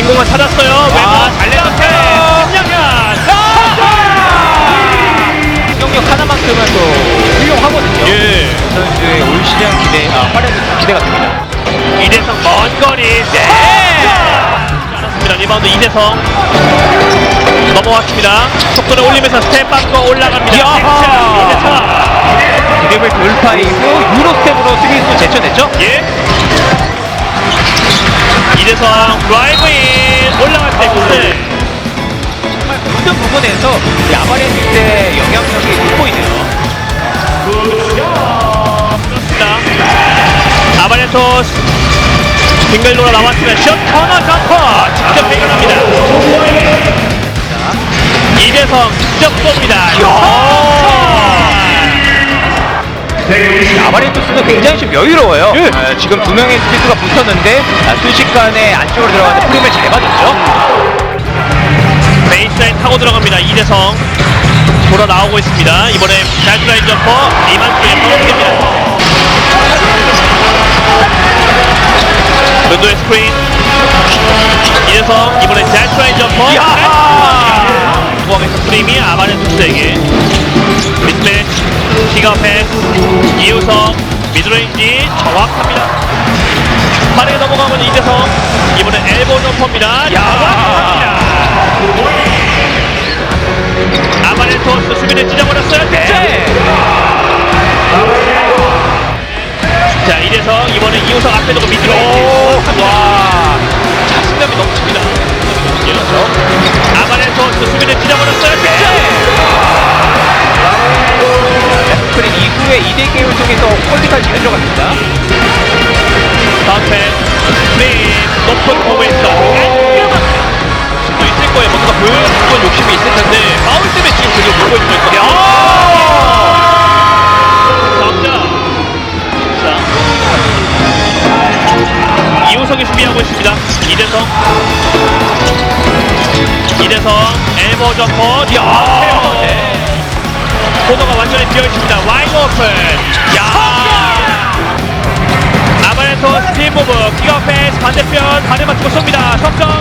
빈 공을 찾았어요. 잘내놓게 승영현 공격 하나만큼은 또 훌륭하거든요. 예. 선수의 올 시장 기대, 아, 활약이 기대가 됩니다. 이대성 먼 거리 네. 알았습니다. 리바운드 이대성 넘어왔습니다. 속도를 올리면서 스텝박과 올라갑니다. 이대성 드리블 돌파이고 유로 스텝으로 수비수 제쳐냈죠? 예. 이대성 라이브인 부분에서 야바레스 때 영향력이 돋보이네요. 아바레토스 빙글 돌아 나왔으면 슛 터너 점퍼 직접 해결합니다. 이대성 직접 쏩니다. 야바레토스도 굉장히 좀 여유로워요. 아, 지금 두 명의 스피드가 붙었는데 아, 순식간에 안쪽으로 들어가는 프림을 잘 받았죠. 타고 들어갑니다. 이대성 돌아 나오고 있습니다. 이번에 자드라인 점퍼 이만수에 떨어집니다. 른도의 스크린 이대성 이번에 자드라인 점퍼 야하! 공항에서 프림이 아바렌투스에게 미스매치 기가 패스 이우성 미드레인지 정확합니다. 팔에 넘어가면 이대성 이번에 엘보 점퍼입니다. 야! 아바렌토 이래서 이번에 이우성 앞에 두고 밑으로 와. 자신감이 넘칩니다. 그렇죠. 아바렌토스 수비를 찢어버렸어요. 스크린 이후에 2대 게임을 통해서 퀄리티까지 잘 들어갔습니다. 다음에 프레임 높은 공에서 자, 이우성이 수비하고 있습니다. 이대성. 이대성 엘보 점퍼. 야, 네. 코너가 완전히 비어 있습니다. 와이드 오픈. 야. 아바레토 스팀 오브 기가 패스 반대편 반대 맞추고 쏩니다. 석점.